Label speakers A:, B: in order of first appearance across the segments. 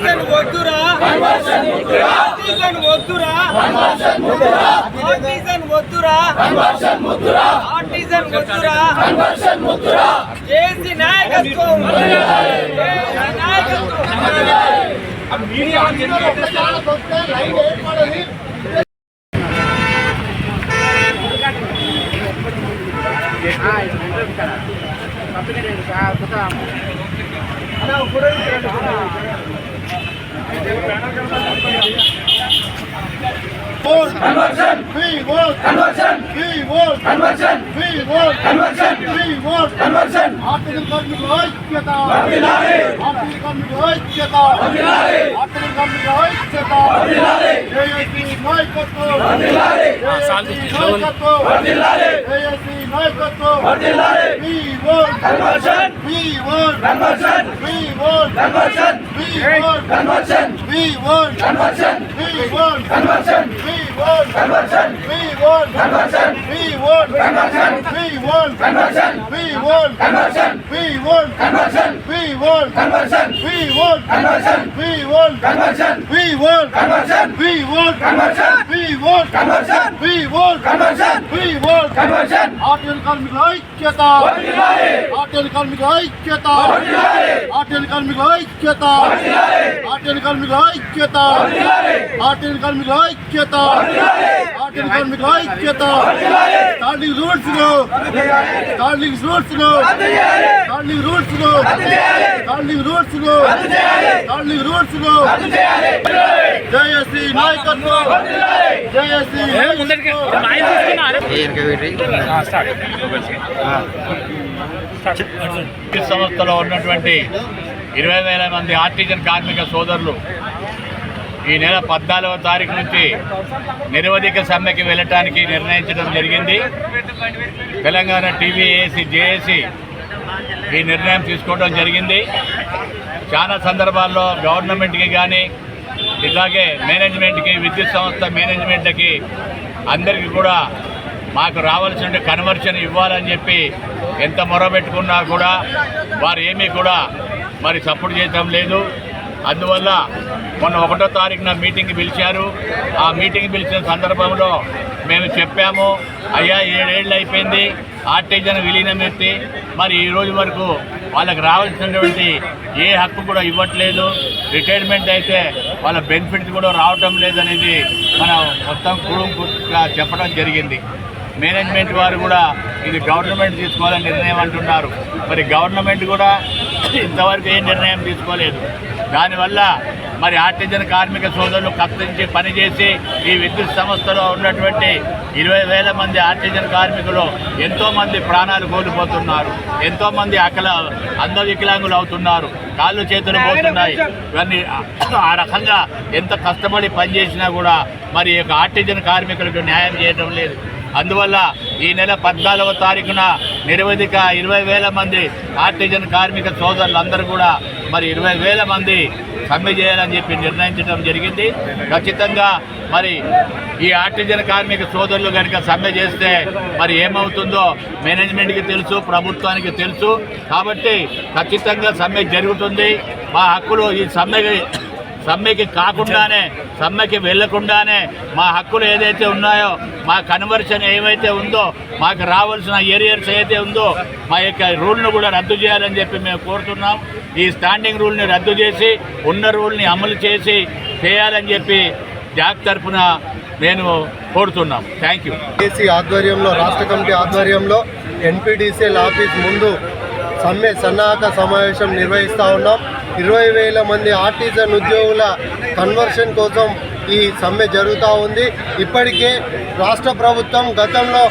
A: Artisan వద్దురా. Artisan వద్దురా. Artisan వద్దురా. ఆర్టిజన్ వద్దురా. చేసి నాయకత్వం. నాయకత్వం.
B: Conversion. We Conversion! We vote! Conversion! We vote! Conversion! We vote! Conversion! We vote! Conversion! Article Committee Lloyd Cheta! Abdilare! Article Committee Lloyd Cheta! Abdilare! Article Committee Lloyd Cheta! Abdilare! We want conversion. We want conversion. We want conversion. We want conversion. We want conversion. We want conversion. We want conversion. We want conversion. We want conversion. We want conversion. We want conversion. We want conversion. RTL కార్మికుల ఐక్యత RTL కార్మికుల ఐక్యత RTL కార్మికుల ఐక్యత RTL కార్మికుల ఐక్యత RTL కార్మికుల ఐక్యత ఆర్టీఎల్ కార్మికుల ఐక్యత కార్మిక రూల్స్ను కార్మిక రూల్స్ను కార్మిక రూల్స్ను కార్మిక రూల్స్ను నాయకత్వం
C: విద్యుత్ సంస్థలో ఉన్నటువంటి ఇరవై వేల మంది ఆర్టిజన్ కార్మిక సోదరులు ఈ నెల పద్నాలుగవ తారీఖు నుంచి నిరవధిక సమ్మెకి వెళ్ళటానికి నిర్ణయించడం జరిగింది. తెలంగాణ టీవీఏసి జేఏసి ఈ నిర్ణయం తీసుకోవడం జరిగింది. చాలా సందర్భాల్లో గవర్నమెంట్కి కానీ ఇట్లాగే మేనేజ్మెంట్కి విద్యుత్ సంస్థ మేనేజ్మెంట్కి అందరికీ కూడా మాకు రావాల్సిన కన్వర్షన్ ఇవ్వాలని చెప్పి ఎంత మొరబెట్టుకున్నా కూడా వారు ఏమీ కూడా మరి సపోర్ట్ చేయటం లేదు. అందువల్ల మొన్న ఒకటో తారీఖున మీటింగ్ పిలిచారు. ఆ మీటింగ్ పిలిచిన సందర్భంలో మేము చెప్పాము అయ్యా ఏడేళ్ళు అయిపోయింది ఆర్టీజన్ విలీనం ఎత్తి మరి ఈ రోజు వరకు వాళ్ళకి రావాల్సినటువంటి ఏ హక్కు కూడా ఇవ్వట్లేదు. రిటైర్మెంట్ అయితే వాళ్ళ బెనిఫిట్స్ కూడా రావటం లేదనేది మనం మొత్తం కుటుంబ చెప్పడం జరిగింది. మేనేజ్మెంట్ వారు కూడా ఇది గవర్నమెంట్ తీసుకోవాలని నిర్ణయం అంటున్నారు. మరి గవర్నమెంట్ కూడా ఇంతవరకు ఏ నిర్ణయం తీసుకోలేదు. దానివల్ల మరి ఆర్టిజన్ కార్మిక సోదరులు కత్తిరించి పనిచేసి ఈ విద్యుత్ సంస్థలో ఉన్నటువంటి ఇరవై వేల మంది ఆర్టిజన్ కార్మికులు ఎంతోమంది ప్రాణాలు కోల్పోతున్నారు. ఎంతోమంది అకల అంధవికలాంగులు అవుతున్నారు. కాళ్ళు చేతులు పోతున్నాయి. ఇవన్నీ ఆ రకంగా ఎంత కష్టపడి పనిచేసినా కూడా మరి ఈ యొక్క ఆర్టిజన్ కార్మికులకు న్యాయం చేయడం లేదు. అందువల్ల ఈ నెల పద్నాలుగవ తారీఖున నిరవధిక ఇరవై వేల మంది ఆర్టిజన్ కార్మిక సోదరులందరూ కూడా మరి ఇరవై వేల మంది సమ్మె చేయాలని చెప్పి నిర్ణయించడం జరిగింది. ఖచ్చితంగా మరి ఈ ఆర్టిజన్ కార్మిక సోదరులు కనుక సమ్మె చేస్తే మరి ఏమవుతుందో మేనేజ్మెంట్కి తెలుసు ప్రభుత్వానికి తెలుసు. కాబట్టి ఖచ్చితంగా సమ్మె జరుగుతుంది. మా హక్కులు ఈ సమ్మెకి సమ్మెకి కాకుండానే సమ్మెకి వెళ్ళకుండానే మా హక్కులు ఏదైతే ఉన్నాయో మా కన్వర్షన్ ఏమైతే ఉందో మాకు రావాల్సిన ఏరియర్స్ ఏదైతే ఉందో మా యొక్క రూల్ను కూడా రద్దు చేయాలని చెప్పి మేము కోరుతున్నాం. ఈ స్టాండింగ్ రూల్ని రద్దు చేసి ఉన్న రూల్ని అమలు చేసి చేయాలని చెప్పి జాక్ తరఫున నేను కోరుతున్నాం. థ్యాంక్ యూ
B: ఏసీ ఆధ్వర్యంలో రాష్ట్ర కమిటీ ఆధ్వర్యంలో ఎన్పిడిసిఎల్ ఆఫీస్ ముందు సమ్మె సన్నాహక సమావేశం నిర్వహిస్తూ ఉన్నాం. ఇరవై వేల మంది ఆర్టిజన్ ఉద్యోగుల కన్వర్షన్ కోసం ఈ సమ్మె జరుగుతూ ఉంది. ఇప్పటికే రాష్ట్ర ప్రభుత్వం గతంలో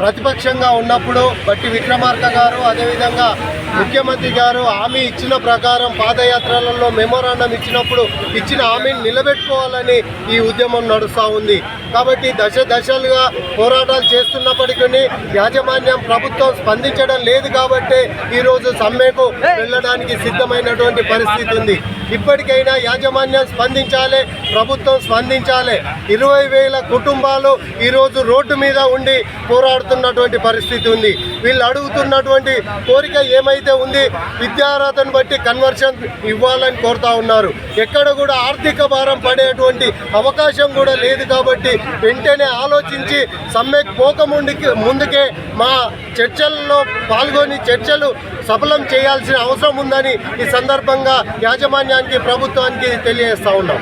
B: ప్రతిపక్షంగా ఉన్నప్పుడు బట్టి విక్రమార్క గారు అదేవిధంగా ముఖ్యమంత్రి గారు హామీ ఇచ్చిన ప్రకారం పాదయాత్రలలో మెమోరాండం ఇచ్చినప్పుడు ఇచ్చిన హామీని నిలబెట్టుకోవాలని ఈ ఉద్యమం నడుస్తూ ఉంది. కాబట్టి దశ దశలుగా పోరాటాలు చేస్తున్నప్పటికీ యాజమాన్యం ప్రభుత్వం స్పందించడం లేదు కాబట్టి ఈరోజు సమ్మెకు వెళ్ళడానికి సిద్ధమైనటువంటి పరిస్థితి ఉంది. ఇప్పటికైనా యాజమాన్యం స్పందించాలి ప్రభుత్వం స్పందించాలి. ఇరవై వేల కుటుంబాలు ఈరోజు రోడ్డు మీద ఉండి పోరాడుతున్నటువంటి పరిస్థితి ఉంది. వీళ్ళు అడుగుతున్నటువంటి కోరిక ఏమైతే ఉంది విద్యార్హతను బట్టి కన్వర్షన్ ఇవ్వాలని కోరుతా ఉన్నారు. ఎక్కడ కూడా ఆర్థిక భారం పడేటువంటి అవకాశం కూడా లేదు కాబట్టి వెంటనే ఆలోచించి సమ్మెకు పోకముందుకి ముందుకే మా చర్చల్లో పాల్గొని చర్చలు సఫలం చేయాల్సిన అవసరం ఉందని ఈ సందర్భంగా యాజమాన్యానికి ప్రభుత్వానికి తెలియజేస్తా ఉన్నాం.